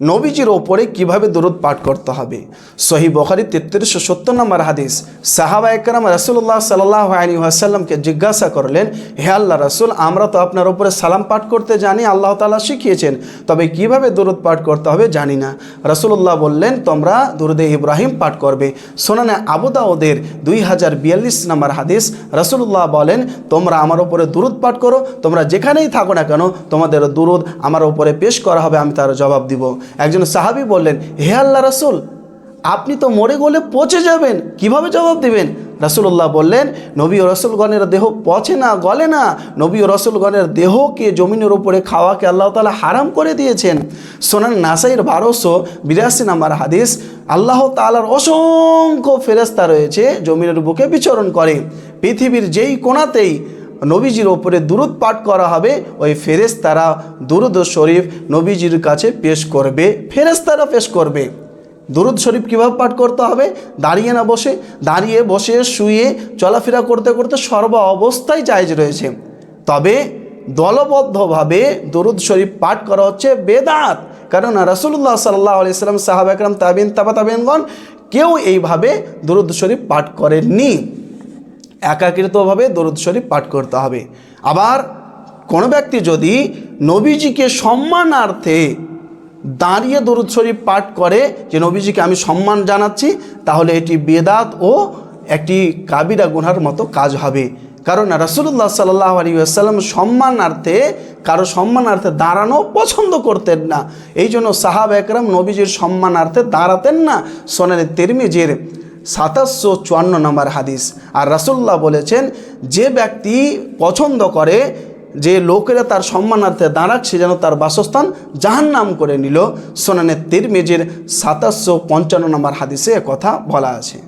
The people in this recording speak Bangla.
নবীজির ওপরে কীভাবে দরুদ পাঠ করতে হবে? সহি বখারি তেত্রিশশো সত্তর নম্বর হাদিস। সাহাবা একরাম রসুল্লাহ সাল্লাহ আলী আসাল্লামকে জিজ্ঞাসা করলেন, হে আল্লাহ রসুল, আমরা তো আপনার ওপরে সালাম পাঠ করতে জানি, আল্লাহ তালা শিখিয়েছেন, তবে কীভাবে দরুদ পাঠ করতে হবে জানি না। রসুল্লাহ বললেন, তোমরা দুরুদে ইব্রাহিম পাঠ করবে। সোনানে আবুদাউদের দুই হাজার বিয়াল্লিশ নম্বর হাদিস রসুল্লাহ বলেন, তোমরা আমার ওপরে দুরুদ পাঠ করো, তোমরা যেখানেই থাকো না কেন, তোমাদের দুরুদ আমার ওপরে পেশ করা হবে, আমি তার জবাব দিব। একজন সাহাবি বললেন, হে আল্লাহ রসুল, আপনি তো মরে গলে পচে যাবেন, কীভাবে জবাব দিবেন? রাসুল্লাহ বললেন, নবী ও রসুলগণের দেহ পচে না, গলে না। নবী ও রসুলগণের দেহকে জমিনের উপরে খাওয়াকে আল্লাহ তালা হারাম করে দিয়েছেন। সোনান নাসাইর বারোশো বিরাশি নাম্বার হাদিস, আল্লাহ তালার অসংখ্য ফেরেস্তা রয়েছে, জমিনের বুকে বিচরণ করে। পৃথিবীর যেই কোণাতেই নবীজির ওপরে দুরুদ পাঠ করা হবে। ওই ফেরেস্তারা দুরুদ শরীফ নবীজির কাছে পেশ করবে। ফেরেস্তারা পেশ করবে। দুরুদ শরীফ কীভাবে পাঠ করতে হবে? দাঁড়িয়ে না বসে। দাঁড়িয়ে বসে শুয়ে চলাফেরা করতে করতে সর্ব অবস্থায় জায়জ রয়েছে। তবে দলবদ্ধভাবে দরুদ শরীফ পাঠ করা হচ্ছে বেদাত। কারণ রাসুল্লাহ সাল্লাহ আলিয়াল্লাম সাহাব একরাম তাবিন তাবা তাবিনগণ কেউ এইভাবে দরুদ শরীফ পাঠ করেননি। একাকৃতভাবে দরুদ শরীফ পাঠ করতে হবে। আবার কোনো ব্যক্তি যদি নবীজিকে সম্মানার্থে দাঁড়িয়ে দরুদ শরীফ পাঠ করে যে, নবীজিকে আমি সম্মান জানাচ্ছি তাহলে এটি বেদাত ও একটি কাবিরা গুনহার মতো কাজ হবে। কারণ রাসুল্লাহ সাল্লাহ আলী আসাল্লাম সম্মানার্থে, কারও সম্মানার্থে দাঁড়ানো পছন্দ করতেন না। এই জন্য সাহাব একরাম নবীজির সম্মানার্থে দাঁড়াতেন না। সোনালি তিরমিজির সাতাশশো চুয়ান্ন নম্বর হাদিস। আর রাসুল্লাহ বলেছেন, যে ব্যক্তি পছন্দ করে, যে লোকেরা তার সম্মানার্থে দাঁড়াক সে যেন তার বাসস্থান জাহান্নাম করে নিল। সোনানের মেজের সাতাশশো পঞ্চান্ন নম্বর হাদিসে কথা বলা আছে।